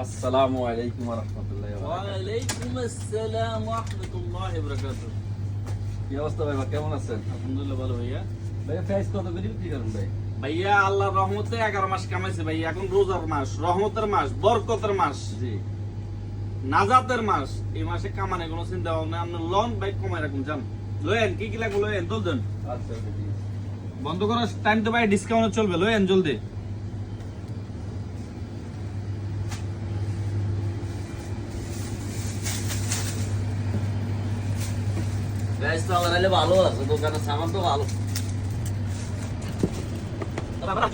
আসসালামু আলাইকুম রাহমাতুল্লাহি। ওয়ালাইকুম আসসালাম রাহমাতুল্লাহি কি অবস্থা ভাই কেমন আছেন? আলহামদুলিল্লাহ ভালো ভাইয়া। ভাই প্রাইস কত করে বিক্রি করেন ভাই? ভাইয়া আল্লাহর রহমতে 11 মাস কামাইছে ভাইয়া এখন রোজার মাস রহমতের মাস বরকতের মাস। জি। নাজাতের মাস এই মাসে কামানে কোনো চিন্তা ভাবনা আপনি লন বাইক কমাই রাখুন জান লয়েন কি কি লাগবে লয়েন তুলতেন আচ্ছা ওকে ঠিক আছে। বন্ধ করার টাইম তো ভাই ডিসকাউন্ট চলবে লয়েন জলদি। ব্যাস তো আমার ভালো আছে দোকানের সামান তো ভালো।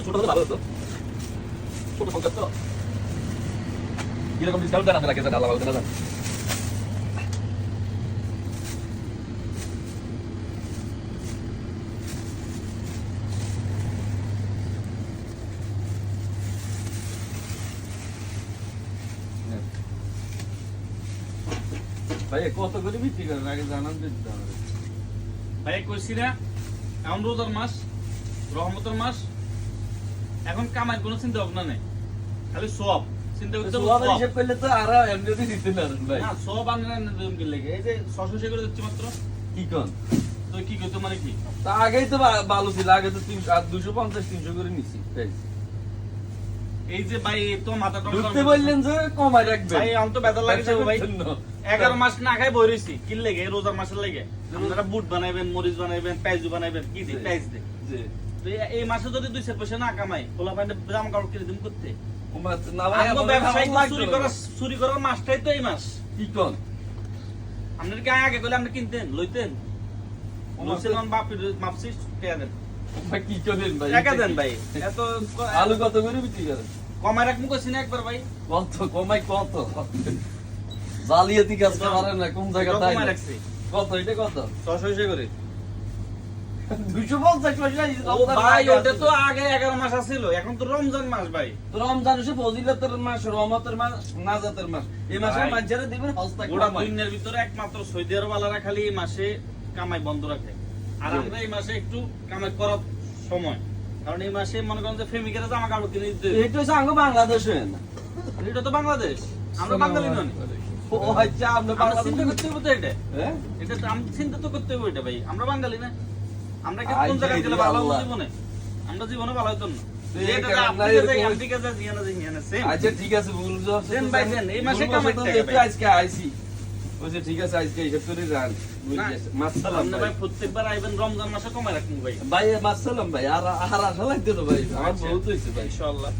ছোট হলে ভালো হতো। ছোট সংখ্যা তো। কীরকম ডিসকাউন্ট দেন আপনারা কেটে ডালা ভালো দেন ভাই কত করে বিক্রি করেন? আগে জানান তো দিতে আমাদের। ভাই কইছি না এখন রোজার মাস রহমতের মাস। এখন কামাই কোনো চিন্তা ভাবনা নেই। খালি সব। চিন্তা করতে হিসেব করলে তো আরও এমনিতে দিতে ভাই। না সব আনলেন কি? লেগে এই যে করে দিচ্ছি মাত্র। কি কোন? তো কি করতে মানে কি? তা আগেই তো ভালো ছিল আগে তো তিনশো আর দুশো পঞ্চাশ তিনশো করে নিছি প্রাইস। এই যে ভাই তো মাথা ঢুকতে বললেন যে কমাই রাখবেন। ভাই আমি তো বেজার লাগে ব্যবসা ভাই। এগারো মাস না খাই বই রয়েছি কি লেগে? রোজার মাসের লেগে। আপনারা বুট বানাইবেন মরিচ বানাইবেন পেঁয়াজু বানাইবেন। কি দিই পেঁয়াজ দিই এই- মাসে যদি দুই চার পয়সা না কামাই পোলা পাইনে জামা কাপড় কিনে দিন করতে? কমা- ভাই, আমগো আমার ব্যবসায়ী ভালো চুরি। করার চুরি করার মাসটাই তো এই মাস। কি কোন? আপনার কি আগে করলে আপনি কিনতেন লইতেন? লইছিলাম বাপির মাপসি টেয়া দেন। ভাই, কি করেন ভাই? একা দেন ভাই। এত আলু কত করে বিক্রি করেন? কমাই রাখব কইছি না একবার ভাই। কত? কমাই কত? জালিয়াতি কাজ না কোন জায়গা তাই কত? এটা কত? ছশো করে। দুশো পঞ্চাশ পয়সা এই ও রমজান ভাই আগে ওটা তো আগে এগারো মাস আছিল এখন তো রমজান মাস ভাই। রমজান এসে ফজিলতের মাস রহমতের মাস নাজাতের মাস। এই মাসে ভাই, দিবেন হস্তা গোটা দুনিয়ার ভিতরে একমাত্র সৌদি আরব আলারা খালি এই মাসে কামাই বন্ধ রাখে। আর আমরা এই মাসে একটু কামাই করার সময়। কারণ এই মাসে মনে করেন যে প্রেমিকেরা জামা কাপড় কিনে দিতে এটা হচ্ছে আঙ্গ বাংলাদেশে না এটা তো বাংলাদেশ। আমরা বাঙালি নন ও আচ্ছা আমরা চিন্তা করতে হবে তো এটা। হ্যাঁ? এটা তো চিন্তা তো করতে হবে এটা ভাই। আমরা বাঙালি না। আমরা কি কোন জায়গায় গেলে ভালো হব জীবনে? আমরা জীবনে ভালো হতো না। আচ্ছা ঠিক আছে এই মাসে কামাই। আজকে আইছি বলছে ঠিক আছে আজকে হিসাব করে রান মাসালাম ভাই। প্রত্যেকবার আইবেন রমজান মাসে কমায় রাখুন ভাই। ভাই মাসালাম ভাই আর আর আশা লাগতো না ভাই আমার আচ্ছা। বহুত হয়েছে ভাই। ইনশাআল্লাহ।